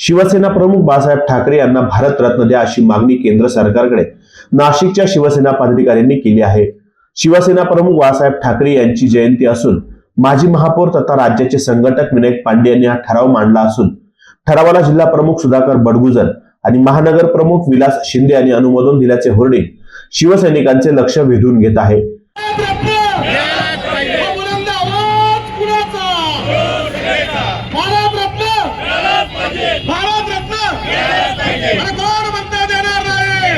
शिवसेना प्रमुख बाळासाहेब ठाकरे यांना भारतरत्न द्या अशी मागणी केंद्र सरकारकडे नाशिकच्या शिवसेना पदाधिकाऱ्यांनी केली आहे. शिवसेना प्रमुख बाळासाहेब ठाकरे यांची जयंती असून माजी महापौर तथा राज्याचे संघटक विनायक पांडे यांनी हा ठराव मांडला असून ठरावाला जिल्हा प्रमुख सुधाकर बडगुजर आणि महानगर प्रमुख विलास शिंदे यांनी अनुमोदन दिल्याचे होर्डिंग शिवसैनिकांचे लक्ष वेधून घेत आहे. अरे कोण म्हणता देणार नाही.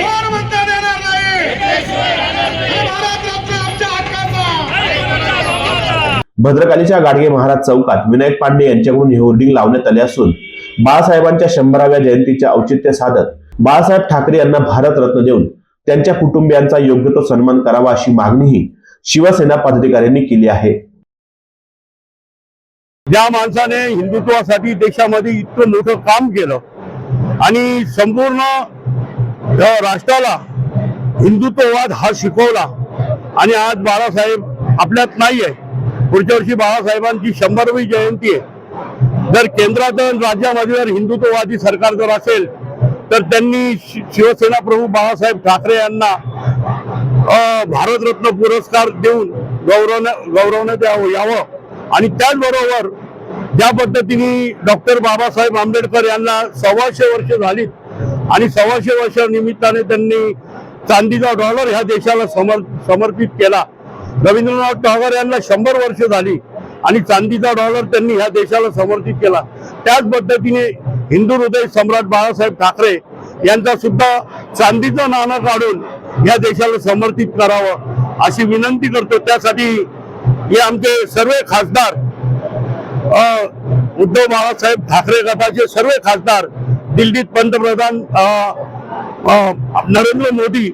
कोण म्हणता देणार नाही. अरे भारतरत्न आमच्या हक्काचा. भद्रकालीच्या गाडगे महाराज चौकात विनायक पांडे यांच्याकडून हे होर्डिंग लावण्यात आले असून बाळासाहेबांच्या शंभराव्या जयंतीचे औचित्य साधत बाळासाहेब ठाकरे यांना भारतरत्न देऊन त्यांच्या कुटुंबियांचा योग्य तो सन्मान करावा अशी मागणीही शिवसेना पदाधिकाऱ्यांनी केली आहे. ज्या माणसाने हिंदुत्वासाठी देशामध्ये इतकं मोठं काम केलं आणि संपूर्ण राष्ट्राला हिंदुत्ववाद हा शिकवला आणि आज बाळासाहेब आपल्यात नाही आहे. पुढच्या वर्षी बाळासाहेबांची शंभरवी जयंती आहे. जर केंद्रात राज्यामध्ये जर हिंदुत्ववादी सरकार जर असेल तर त्यांनी शि- शिवसेना प्रमुख बाळासाहेब ठाकरे यांना भारतरत्न पुरस्कार देऊन गौरव गौरवण्यात यावं यावं. आणि त्याचबरोबर ज्या पद्धतीने डॉक्टर बाबासाहेब आंबेडकर यांना सव्वाशे वर्ष झालीत आणि सव्वाशे वर्ष निमित्ताने त्यांनी चांदीचा डॉलर ह्या देशाला समर समर्पित केला. रवींद्रनाथ टागोर यांना शंभर वर्ष झाली आणि चांदीचा डॉलर त्यांनी ह्या देशाला समर्पित केला. त्याच पद्धतीने हिंदू हृदय सम्राट बाळासाहेब ठाकरे यांचा सुद्धा चांदीचं नाणं काढून या देशाला समर्पित करावं अशी विनंती करतो. त्यासाठी हे आमचे सर्व खासदार उद्धव बाळासाहेब ठाकरे गटाचे सर्व खासदार दिल्लीत पंतप्रधान नरेंद्र मोदी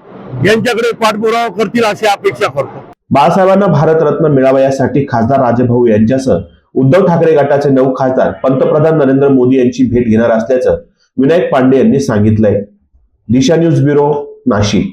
यांच्याकडे पाठपुरावा करतील अशी अपेक्षा करतो. बाळासाहेबांना भारतरत्न मिळावा यासाठी खासदार राजभाऊ यांच्यासह उद्धव ठाकरे गटाचे नऊ खासदार पंतप्रधान नरेंद्र मोदी यांची भेट घेणार असल्याचं विनायक पांडे यांनी सांगितलंय. Disha news bureau Nashik.